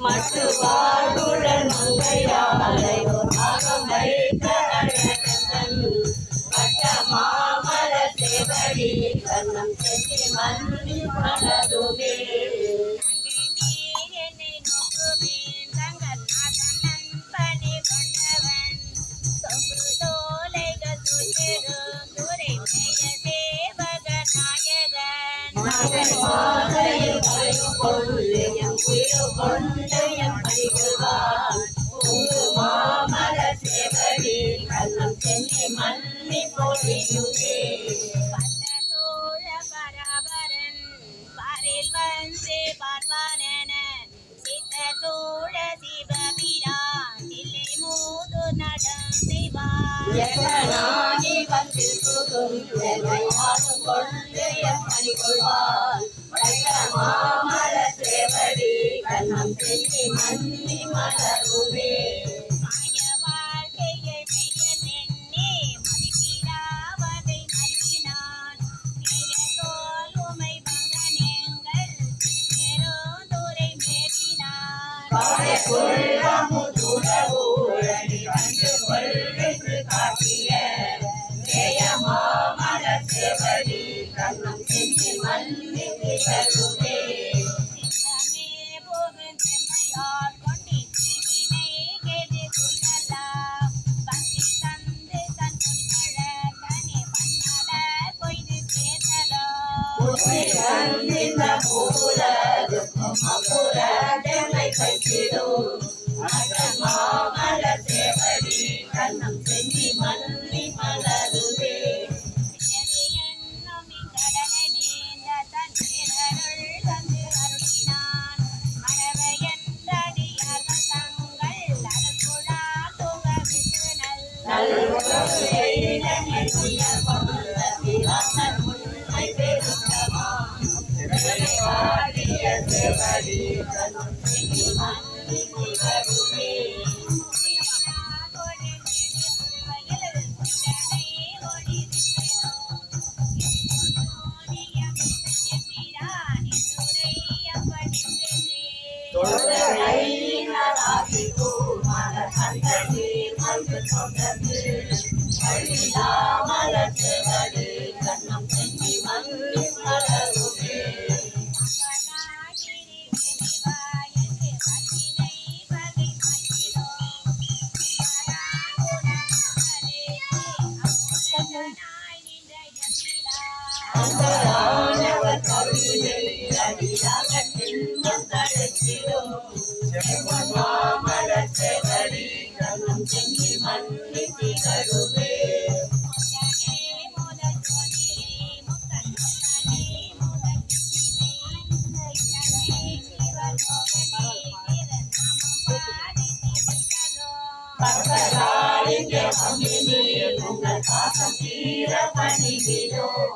மட்டு வாழ்வுடன் மங்கையாலையோ அகம் வைத்த அழகன் பட்ட மாமர சேவடி கண்ணம் செட்டி மல்லி மலர் நன்னி பொழியுமே பட்ட சோழ பராபரன் பாரில் வந்தே பார்ப்பானென சித்த சோழ சிவபிரான் மாமல சேவடி கண்ணம் செஞ்சு மன்னி மலருமே వందిన పూల உங்கள் பாசம் தீர பணிகிறோம்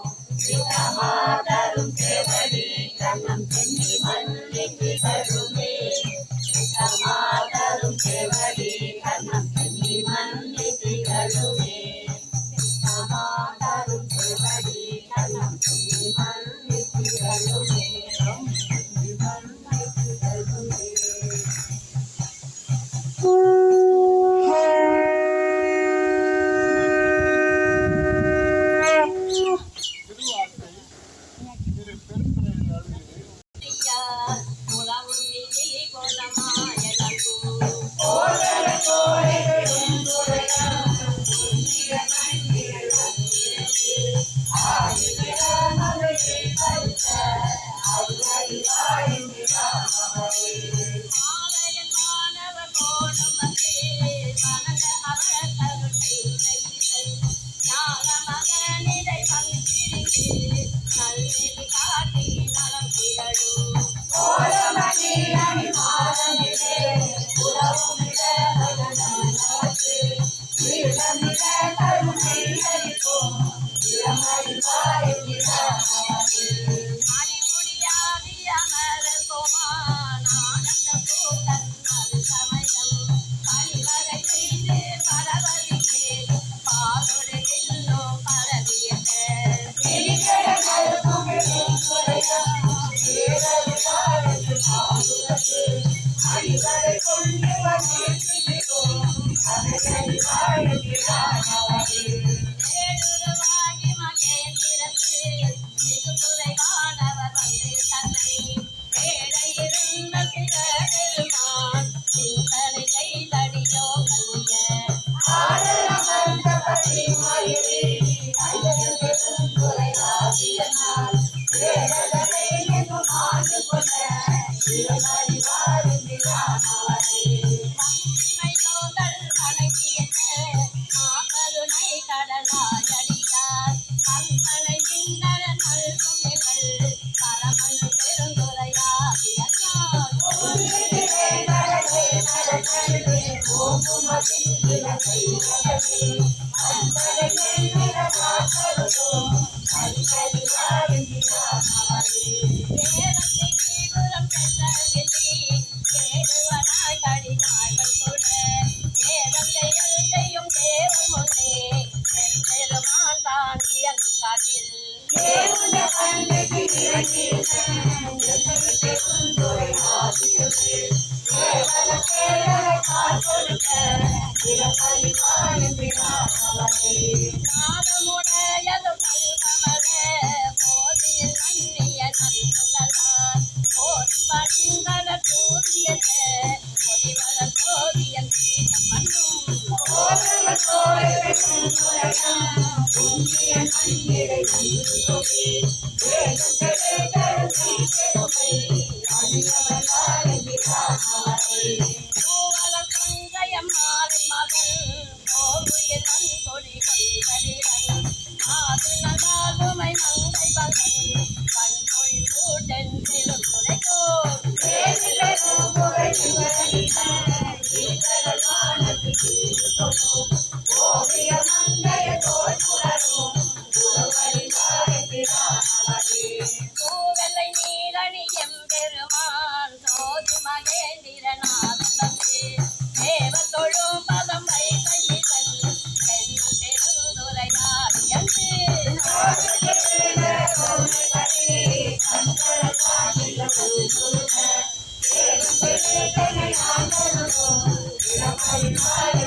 தன்னை ஆண்டவனோ இளமை நாடு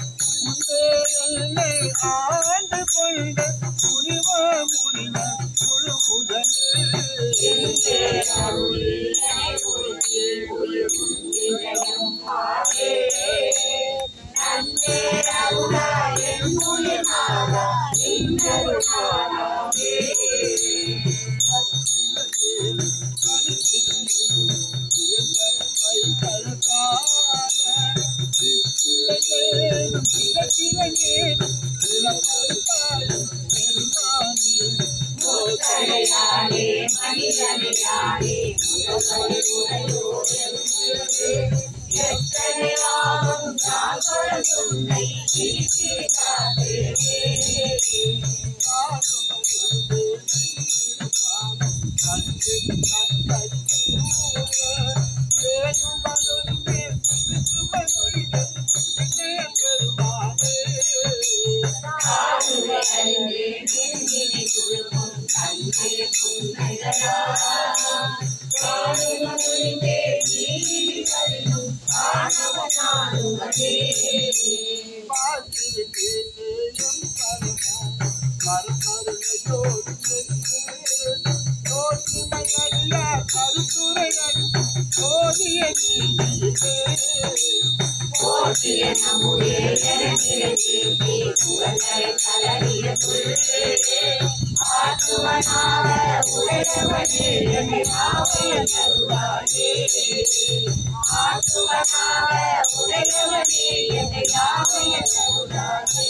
மேல் ஆண்டு கொண்ட புரிவா முனிவ குழு முதல். ಕೋಟಿಯ ನಮುಗೆ ನೆರೆದಿರಬೇಕೆ ಕುಲಕರ ಕಲರಿಯ ತುಳಿಯೇ ಆತ್ಮನಾವ ಉಳದವನೇ ನಾವಯ ತರುವಾಗೇ ಆತ್ಮನಾವ ಉಳದವನೇ ನಾವಯ ತರುವಾಗೇ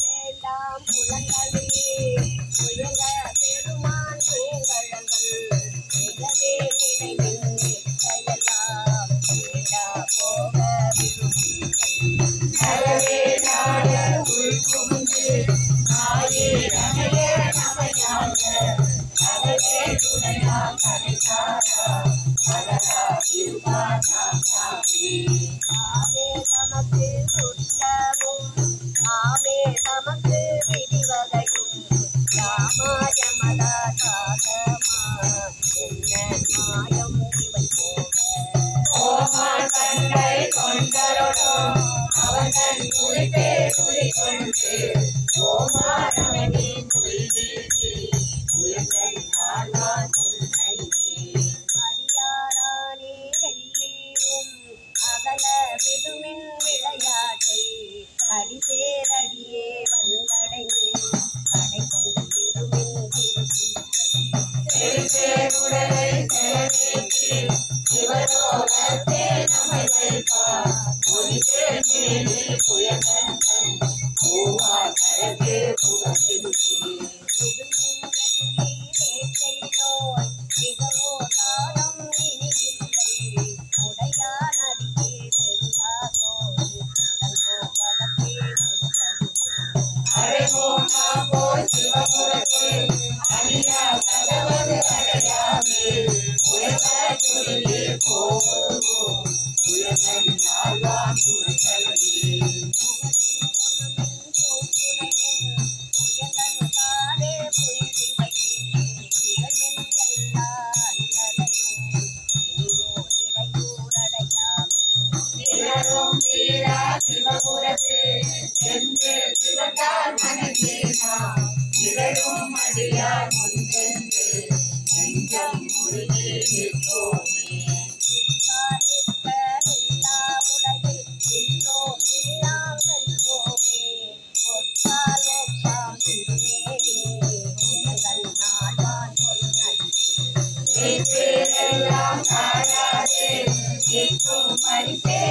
எல்லாம் புலங்கலே புயல பெருமா 啊呀 பூவா கரத்தே I love to tell you.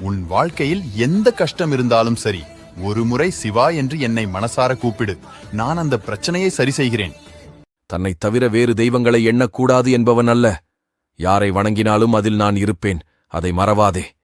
உன் வாழ்க்கையில் எந்த கஷ்டம் இருந்தாலும் சரி ஒரு முறை சிவா என்று என்னை மனசார கூப்பிடு. நான் அந்த பிரச்சனையை சரி செய்கிறேன். தன்னை தவிர வேறு தெய்வங்களை எண்ணக்கூடாது என்பவன் அல்ல. யாரை வணங்கினாலும் அதில் நான் இருப்பேன். அதை மறவாதே.